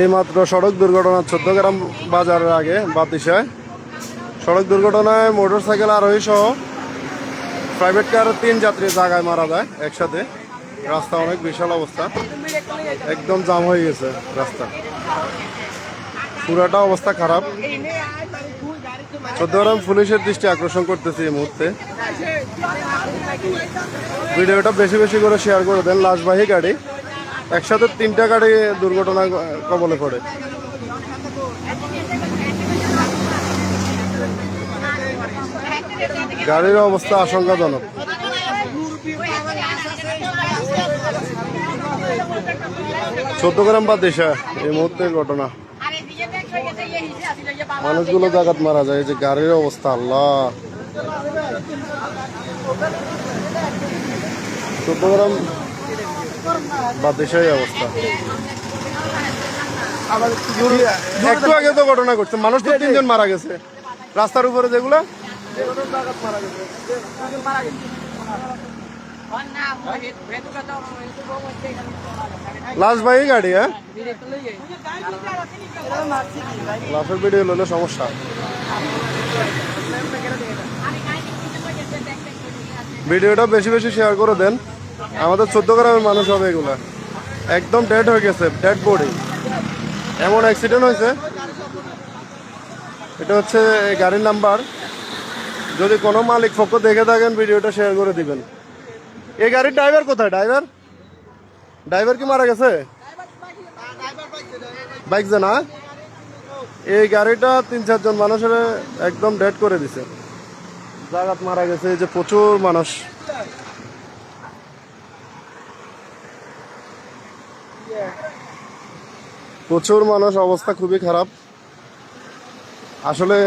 এই মাত্র সড়ক দুর্ঘটনা চোদ্দগ্রাম বাজারের আগে বাতিশায় সড়ক দুর্ঘটনায় মোটরসাইকেল আরোহী সহ প্রাইভেট কার তিন যাত্রী জায়গায় মারা যায় একসাথে। রাস্তা অনেক বিশাল অবস্থা। একদম জাম হয়ে গেছে রাস্তা। পুরাটা অবস্থা খারাপ। চোদ্দগ্রাম পুলিশের দৃষ্টি আকর্ষণ করতেছি এই মুহূর্তে। ভিডিওটা বেশি বেশি করে শেয়ার করে দেন লাশবাহী গাড়ি। একসাথে তিনটা গাড়ি দুর্ঘটনা কবলে পড়ে। গাড়ির অবস্থা আশঙ্কাজনক। চোদ্দগ্রাম বা দেশা এই মুহূর্তের ঘটনা। মানুষগুলো জায়গাত মারা যায়। যে গাড়ির অবস্থা, আল্লাহ। চোদ্দগ্রাম বা দেশাই অবস্থা। একটু আগে তো ঘটনা ঘটছে, মানুষ তো তিনজন মারা গেছে। রাস্তার উপরে যেগুলো। লাশ ভাই গাড়ি হ্যাঁ? লাশের ভিডিও হলে সমস্যা। ভিডিওটা বেশি বেশি শেয়ার করে দেন। আমাদের চোদ্দ গ্রামের মানুষ হবে এগুলা। একদম ডেড হয়ে গেছে ডেড বডি এমন অ্যাক্সিডেন্ট হয়েছে। এটা হচ্ছে গাড়ির নাম্বার যদি কোনো মালিক পক্ষ দেখে থাকেন, ভিডিওটা শেয়ার করে দিবেন। এই গাড়ির ড্রাইভার কোথায়? ড্রাইভার ড্রাইভার কি মারা গেছে? বাইক জানা এই গাড়িটা তিন চারজন মানুষের একদম ডেড করে দিছে। জায়গাত মারা গেছে, এই যে প্রচুর মানুষ। প্রচুর মানুষ, অবস্থা খুবই খারাপ। আসলে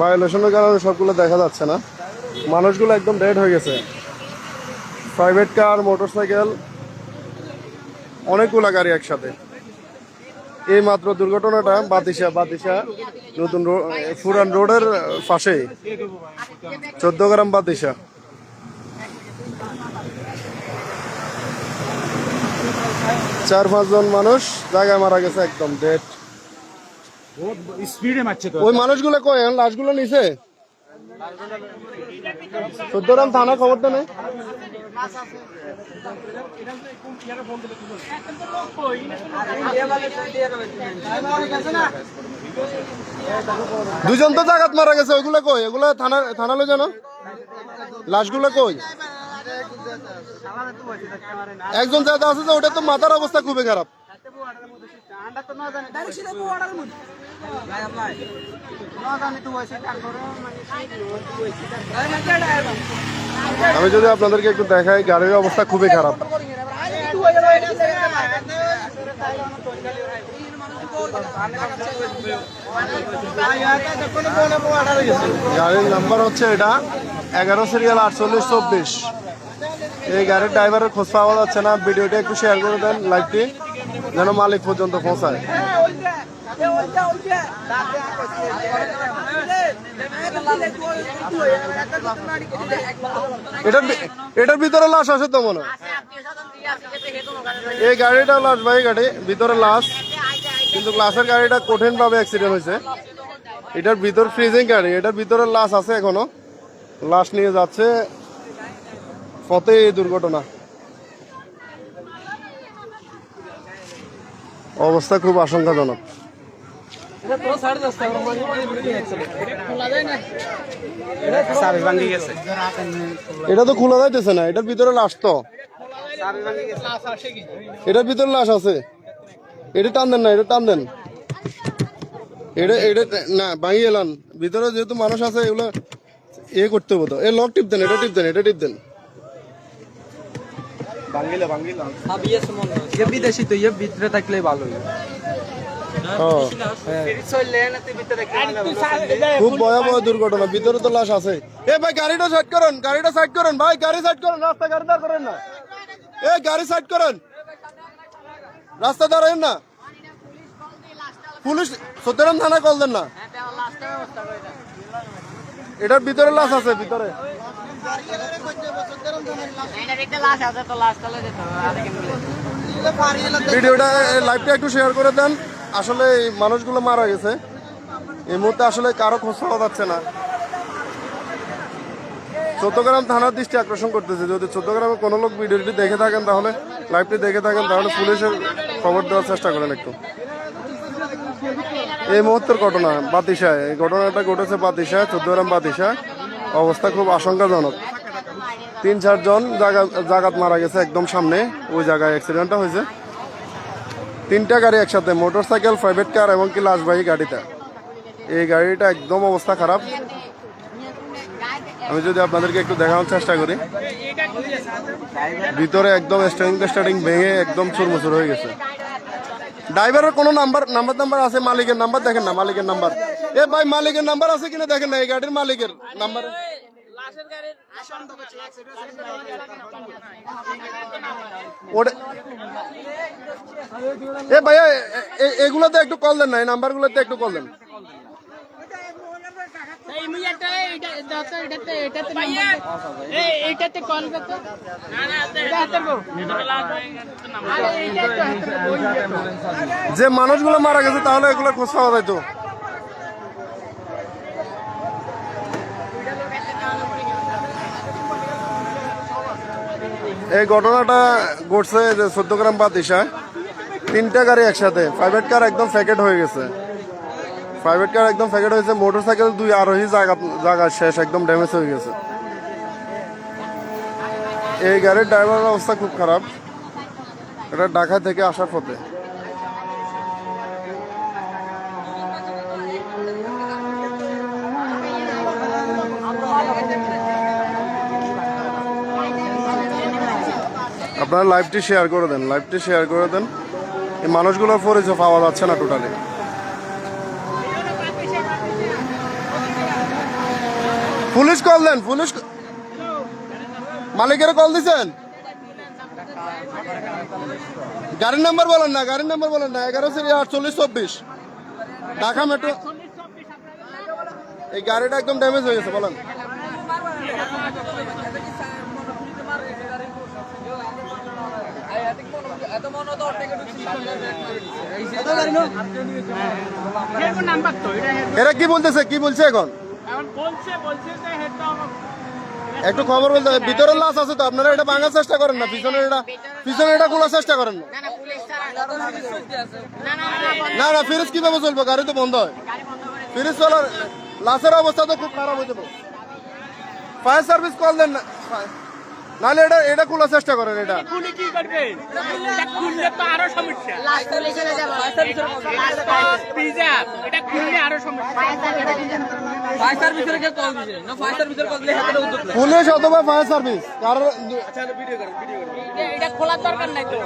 ভায়োলেশনের কারণে সবগুলো দেখা যাচ্ছে না। মানুষগুলো একদম ডেড হয়ে গেছে। প্রাইভেট কার মোটরসাইকেল অনেকগুলা গাড়ি একসাথে। এই মাত্র দুর্ঘটনাটা বাতিশা বাতিশা নতুন ফুরান রোডের পাশেই। চোদ্দ গ্রাম বাতিশা চার পাঁচজন মানুষ জায়গায় মারা গেছে একদম বহুত স্পিডে মারছে তো। ওই মানুষগুলো কই? এখন লাশগুলো নিছে? চোদ্দ গ্রাম থানা খবরটা নেই? দুজন তো জায়গাত মারা গেছে ওইগুলো কই? এগুলো থানা থানা লো জানো? লাশগুলো কই? একজন যাতে আছে যে, ওটা তো মাথার অবস্থা খুবই খারাপ। আমি যদি আপনাদেরকে একটু দেখাই, গাড়ির অবস্থা খুবই খারাপ। গাড়ির নাম্বার হচ্ছে এটা এগারো সিরিয়াল আটচল্লিশ, চব্বিশ। এই গাড়ির ড্রাইভারের খোঁজ পাওয়া যাচ্ছে না। ভিডিওটা একটু শেয়ার করে দেন লাইভটি যেন মালিক পর্যন্ত পৌঁছায়। এটার ভিতরে লাশ আছে তো মনে এই গাড়িটা লাশ ভাই, গাড়ি। ভিতরে লাশ। কিন্তু লাশের গাড়িটা কঠিন ভাবে অ্যাক্সিডেন্ট হয়েছে। এটার ভিতর ফ্রিজিং গাড়ি। এটার ভিতরে লাশ আছে এখনও। লাশ নিয়ে যাচ্ছে। পথে দুর্ঘটনা। অবস্থা খুব আশঙ্কাজনক। এটা তো খোলা যাইতেছে না, এটার ভিতরে লাশ তো। এটার ভিতরে লাশ আছে। এটা টান দেন না, এটা টান দেন। এটা এটা না ভাঙি এলান ভিতরে যেহেতু মানুষ আছে, এগুলো এ করতে হব তো। এ লক টিপ দেন, এটা টিপ দেন, এটা টিপ দেন। ভাঙ্গিলে ভাঙ্গিলে ये विदेशी तो ये ভিতরে থাকলে ভালো হ্যাঁ। খুব ভয়াবহ দুর্ঘটনা ভিতরে তো লাশ আছে এ ভাই গাড়িটা সাইড করেন গাড়িটা সাইড করেন ভাই গাড়ি সাইড করেন রাস্তা গাড়ি দাঁড় করেন না এ গাড়ি সাইড করেন রাস্তা দাঁড়ান না পুলিশ সত্যরাম থানায় কল দেন না এটার ভিতরে লাশ আছে ভিতরে ভিডিওটা লাইভটা একটু শেয়ার করে দেন। আসলে মানুষগুলো মারা গেছে। এই মুহূর্তে আসলে কারও খোঁজ পাওয়া যাচ্ছে না। চোদ্দগ্রাম থানার দৃষ্টি আকর্ষণ করতেছে। যদি চোদ্দগ্রামে কোনো লোক ভিডিওটি দেখে থাকেন, তাহলে লাইভটি দেখে থাকেন, তাহলে পুলিশের খবর দেওয়ার চেষ্টা করেন একটু। এই মুহূর্তের ঘটনা বাতিশায় এই ঘটনাটা ঘটেছে বাতিশায় চোদ্দগ্রাম বাতিশায় অবস্থা খুব আশঙ্কাজনক। তিন চারজন জায়গা জাগাত মারা গেছে একদম সামনে। ওই জায়গায় অ্যাক্সিডেন্টটা হয়েছে। তিনটা গাড়ি একসাথে মোটর সাইকেল প্রাইভেট কার এবং কি লাশবাহী গাড়িটা এই গাড়িটা একদম অবস্থা খারাপ। আমি যদি আপনাদেরকে একটু দেখানোর চেষ্টা করি। ভিতরে একদম স্টার্টিং স্টার্টিং ভেঙে একদম চুরমুচুর হয়ে গেছে। ড্রাইভারের কোনো নাম্বার নাম্বার নাম্বার আছে? মালিকের নাম্বার দেখেন না, মালিকের নাম্বার এ ভাই, মালিকের নাম্বার আছে কিনা দেখেন না? এই গাড়ির মালিকের নাম্বার এ ভাইয়া এগুলোতে একটু কল দেন না এই নাম্বারগুলোতে একটু কল দেন। এইটাতে কল করতে যে মানুষগুলো মারা গেছে তাহলে এগুলো খোঁজ পাওয়া যায় তো। এই ঘটনাটা ঘটছে যে চোদ্দ গ্রাম বা দিশায় তিনটা গাড়ি একসাথে। প্রাইভেট কার একদম ফ্যাকেট হয়ে গেছে। প্রাইভেট কার একদম ফ্যাকেট হয়েছে। মোটর সাইকেল দুই আরোহী জায়গা জায়গা শেষ, একদম ড্যামেজ হয়ে গেছে। এই গাড়ির ড্রাইভারের অবস্থা খুব খারাপ। এটা ঢাকা থেকে আসার পথে। আপনারা লাইভটি শেয়ার করে দেন লাইভটি শেয়ার করে দেন। এই মানুষগুলোর পরিচয় পাওয়া যাচ্ছে না টোটালি পুলিশ কল দেন, পুলিশ মালিকের কল দিছেন? গাড়ির নাম্বার বলেন না, গাড়ির নাম্বার বলেন না, এগারো সিরি আটচল্লিশ চব্বিশ। ঢাকা মেট্রো এই গাড়িটা একদম ড্যামেজ হয়ে গেছে, বলেন এরকম নাম্বার তো এটা এরা কি বলতেছে? কি বলছে এখন? একটু খবর বলতে ভিতরের লাশ আছে তো, আপনারা এটা ভাঙার চেষ্টা করেন না পিছনে এটা পিছনে এটা খোলার চেষ্টা করেন না। না না, ফ্রিজ কীভাবে চলবে? গাড়ি তো বন্ধ হয়। ফ্রিজ চলার লাশের অবস্থা তো খুব খারাপ হয়ে যাবে। ফায়ার সার্ভিস কল দেন না। নাহলে এটা এটা খোলার চেষ্টা করেন এটা। খুলে কি করবে? এটা খুললে তো আরও সমস্যা। পিজা এটা খুললে আরও সমস্যা। ফায়ার সার্ভিসের কে কল দিছে? না ফায়ার সার্ভিসের কল দিলে হাতে উদ্যোগ পুলিশ অথবা ফায়ার সার্ভিস কারণ এটা খোলার দরকার নাই তো।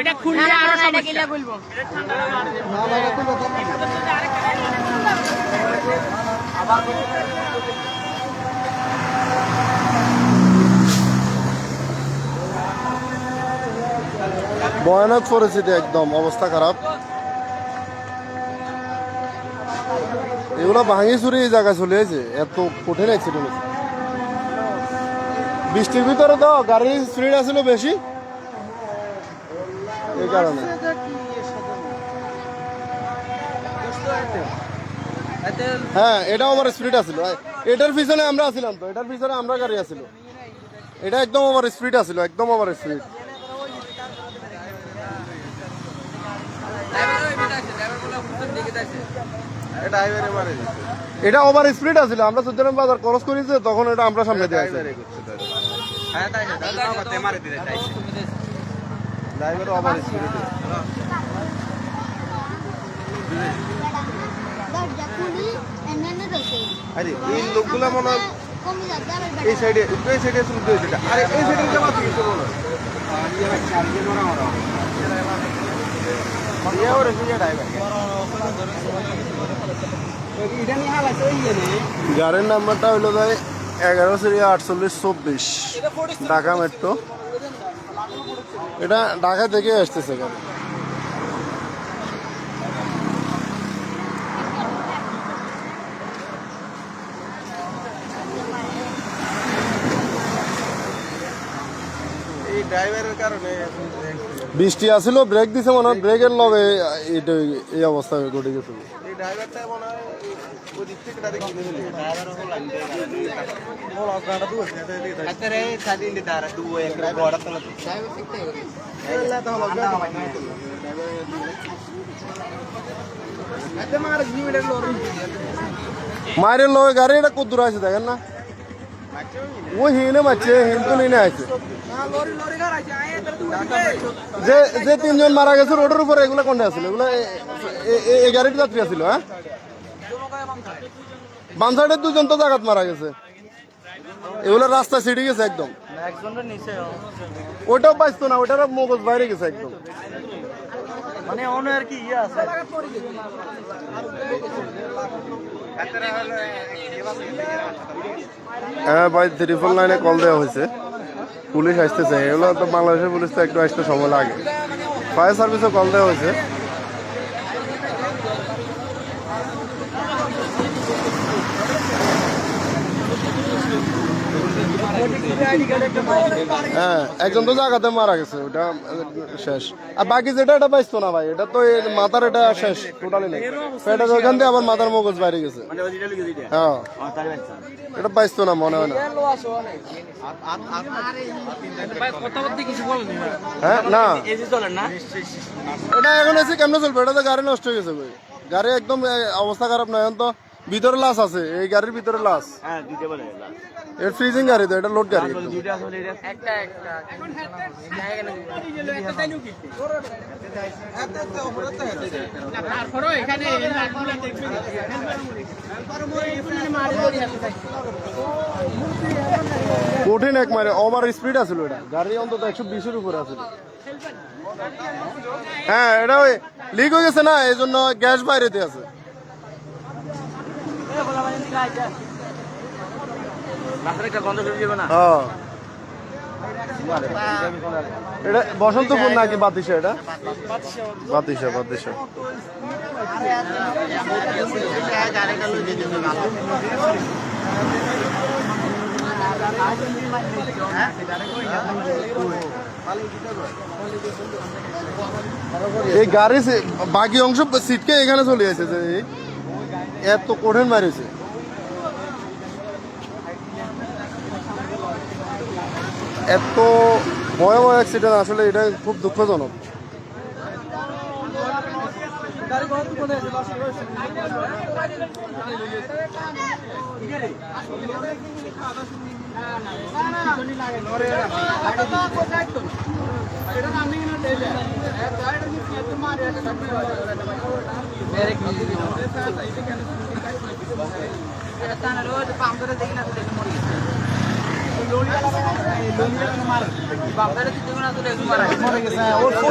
এটা খুললে আরও সমস্যা। বলব ভয়ানক পরিস্থিতি একদম, অবস্থা খারাপ। এগুলো ভাঙি চুরি এই জায়গায় চলে এসে, এত কঠিন অ্যাক্সিডেন্ট হয়েছে। বৃষ্টির ভিতরে তো গাড়ির স্পিড আসছিল বেশি। এই কারণে। হ্যাঁ এটা ওভার স্পিড আছিল। এটার পিছনে আমরা আছিলাম তো এটার পিছনে আমরা গাড়ি আছিল। এটা একদম ওভার স্পিড আছিল একদম ওভার স্পিড এটা ওভার স্পিড আছিল আমরা সুতরাং বাজার ক্রস করেছি তখন এটা আমরা সামনে দিয়ে আসি ড্রাইভার ওভার স্পিড দরজা খুলি এমনি রসে আরে, এই লোকগুলা মনে হয় এই সাইডে এই সাইডে শুনতে হয়েছে আরে, এই সাইডে জামা থেকে শুরু হলো গাড়ির নাম্বারটা হইল ভাই এগারো সিরি আটচল্লিশ চব্বিশ, ঢাকা মেট্রো এটা ঢাকা থেকে আসতেছে গাড়ি। বৃষ্টি আসিল ব্রেক দিছে মনে হয় ব্রেকের লগে এটা এই অবস্থা ঘটে গেছে। এই ড্রাইভারটা মনে হয় ওই দিক থেকে তাদের কিনে ফেলে ড্রাইভার হলো লাইন বড় আপনারা দূর আতরে সাদিন দিদার দুই এক বড় তলা ড্রাইভার শিখতে এলা তো হলো এত মার জিমিটার লরি মায়ের লগে গাড়ি এটা কত দূর আছে দেখেন না? ও হিনে মারছে হিন তো আছে যে যে তিনজন মারা গেছে রোডের উপরে এগুলো কোনটা আছিল এগুলো এই গাড়ির যাত্রী আছিল হ্যাঁ বাম সাইডের দুজন তো জাগাত মারা গেছে এগুলো রাস্তা ছিড়ে গেছে একদম ওটাও পাইতো না ওটার মগজ বাইরে গেছে একদম মানে অন্য আর কি ইয়ে আছে? হ্যাঁ ভাই ত্রিপল লাইনে কল দেওয়া হয়েছে, পুলিশ আসতেছে। এগুলো তো বাংলাদেশের পুলিশ তো একটু আসতে সময় লাগে। ফায়ার সার্ভিসও কল দেওয়া হয়েছে। হ্যাঁ একজন তো জায়গাতে মারা গেছে ওটা শেষ। আর বাকি যেটা এটা পাইতো না ভাই এটা তো মাথার এটা শেষ টোটালি নেই। পেটের ওইখান দিয়ে আবার মাথার মগজ বাইরে গেছে। হ্যাঁ। এটা পাইতো না মনে হয় না। ভাই কথা বলতে কিছু বলেন হ্যাঁ না। এটা এখন এসে কেমনে চলবে? এটা তো গাড়ি নষ্ট হয়ে গেছে ভাই গাড়ি একদম অবস্থা খারাপ নয় এখন তো ভিতরে লাশ আছে এই গাড়ির ভিতরে লাশ। হ্যাঁ দিতে বলে এটা ফ্রিজিং গাড়ি তো এটা লোড গাড়ি একটা। একটা এখানে। কঠিন এক মারে ওভার স্পিড আছিল এটা। গাড়ি অন্তত একশো বিশের উপরে আছিল। হ্যাঁ এটা ওই লিক হয়ে গেছে না এই জন্য গ্যাস বাইরেতে আছে রাস্তায় একটা গন্ধ শুরু যাবে না হ্যাঁ এটা বসন্তপুর নাকি বাতিশা এটা? বাতিশা বাতিশা এই গাড়ি বাকি অংশ সিটকে এখানে চলে যে এত কঠিন মারিছে এত ভয়াবহ অ্যাক্সিডেন্ট আসলে এটা খুব দুঃখজনক।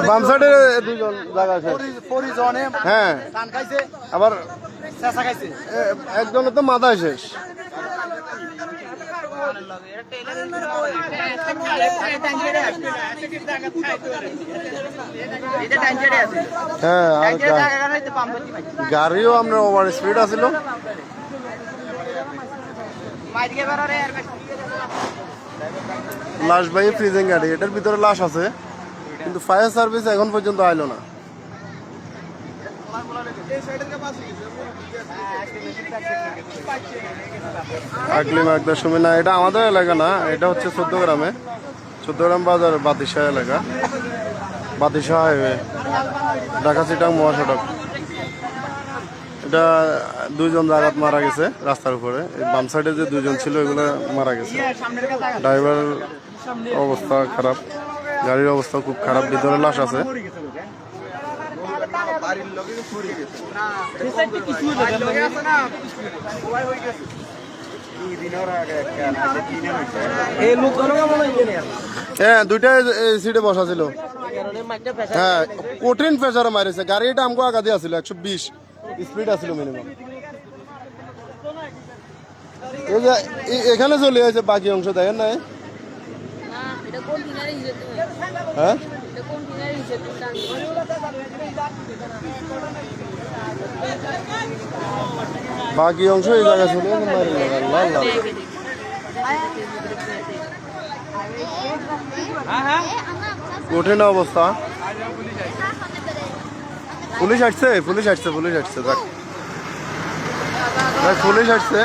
বাম সাইডে দুজন জায়গা আছে। হ্যাঁ। আবার একজনের তো মাথায় শেষ। হ্যাঁ আর গাড়িও আমরা ওভার স্পিড আছিল। লাশ ভাই ফ্রিজিং গাড়ি। এটার ভিতরে লাশ আছে, কিন্তু ফায়ার সার্ভিস এখন পর্যন্ত আইলো না। আকলিম একদম সময় এটা আমাদের এলাকা না, এটা হচ্ছে চোদ্দ গ্রামে চোদ্দ গ্রাম বাজার বাতিশা এলাকা। বাতিশা হাইওয়ে ঢাকা চিটাং মহাসড়ক। এটা দুইজন জায়গাত মারা গেছে রাস্তার উপরে। বাম সাইডে যে দুইজন ছিল, এগুলো মারা গেছে। ড্রাইভার অবস্থা খারাপ, গাড়ির অবস্থা খুব খারাপ, ভিতরে লাশ আছে। হ্যাঁ দুইটাই সিটে বসা ছিল। হ্যাঁ কঠিন প্রেসারে মারিছে। গাড়িটা আমগো আগা দিয়ে আছিল, একশো বিশ। স্পিড আছিল মিনিমাম। এই যে এখানে চলে আছে বাকি অংশ দেখেন না? হ্যাঁ? বাকি অংশ এই জায়গায় চলে আল্লাহ আল্লাহ। কঠিন অবস্থা। পুলিশ আসছে পুলিশ আসছে পুলিশ আসছে দেখ। দেখ, পুলিশ আসছে।